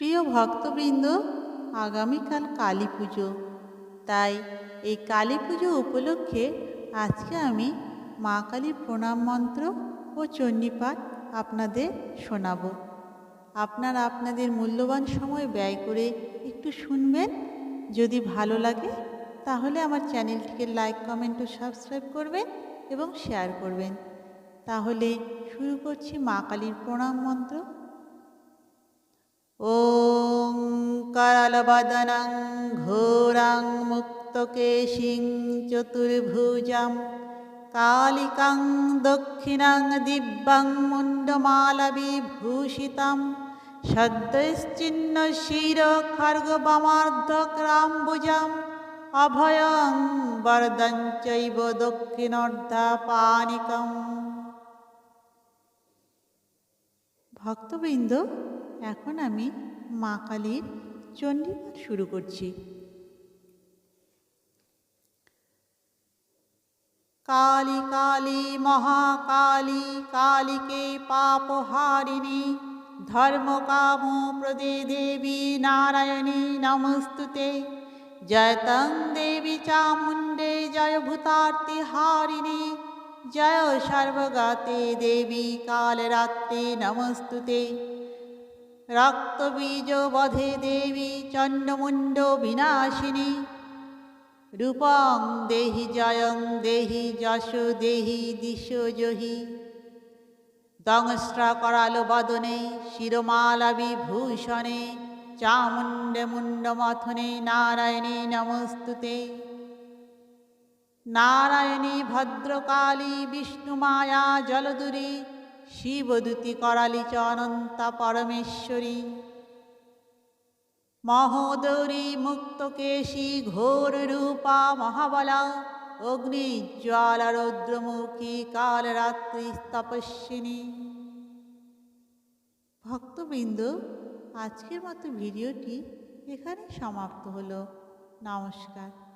প্রিয় ভক্তবৃন্দ, আগামীকাল কালী পুজো। তাই এই কালী পুজো উপলক্ষে আজকে আমি মা কালীর প্রণাম মন্ত্র ও চণ্ডীপাঠ আপনাদের শোনাব। আপনারা আপনাদের মূল্যবান সময় ব্যয় করে একটু শুনবেন। যদি ভালো লাগে, তাহলে আমার চ্যানেলটিকে লাইক, কমেন্ট ও সাবস্ক্রাইব করবেন এবং শেয়ার করবেন। তাহলে শুরু করছি মা কালীর প্রণাম মন্ত্র ॐ करलवदनं घोरां मुक्तकेशिं चतुर्भुजां कालिकां दक्षिणां दिव्यां मुण्डमालविभूषितं शब्दैश्चिन्नशिरखर्गमर्धक्राम्बुजम् অভয়ং বরদং চৈব দক্ষিণর্ধাপানিকম ভক্তবৃন্দ এখন আমি মা কালীর চণ্ডীপাঠ শুরু করছি। কালী কালী মহাকালী কালীকে পাপহারিণী ধর্মকাম প্রদে দেবী নারায়ণী নমস্তুতে। জয়তং দেবী চামুণ্ডে জয় ভূতার্তি হারিণী জয় সর্বগাতে দেবী কালরাত্রে নমস্তুতে। রক্তবীজ বধে দেবী চণ্ডমুণ্ড বিনাশিনী রূপং দেহি জয়ং দেহি যশ দেহি দিশ জহি দংস্রা করালো বদনে শিরমালা বিভূষণে চামুণ্ডে মুণ্ডমথনে নারায়ণী নমস্তুতে নারায়ণী ভদ্রকালী বিষ্ণুমায়া জলদুরী শিবদূতি করালি চ অনন্তা পরমেশ্বরী। মহোদরী মুক্তকেশী ঘোর রূপা মহাবলা অগ্নি জ্বালা রৌদ্রমুখী কালরাত্রি তপস্বিনী। ভক্তবৃন্দ, আজকের মতো ভিডিওটি এখানে সমাপ্ত হলো। নমস্কার।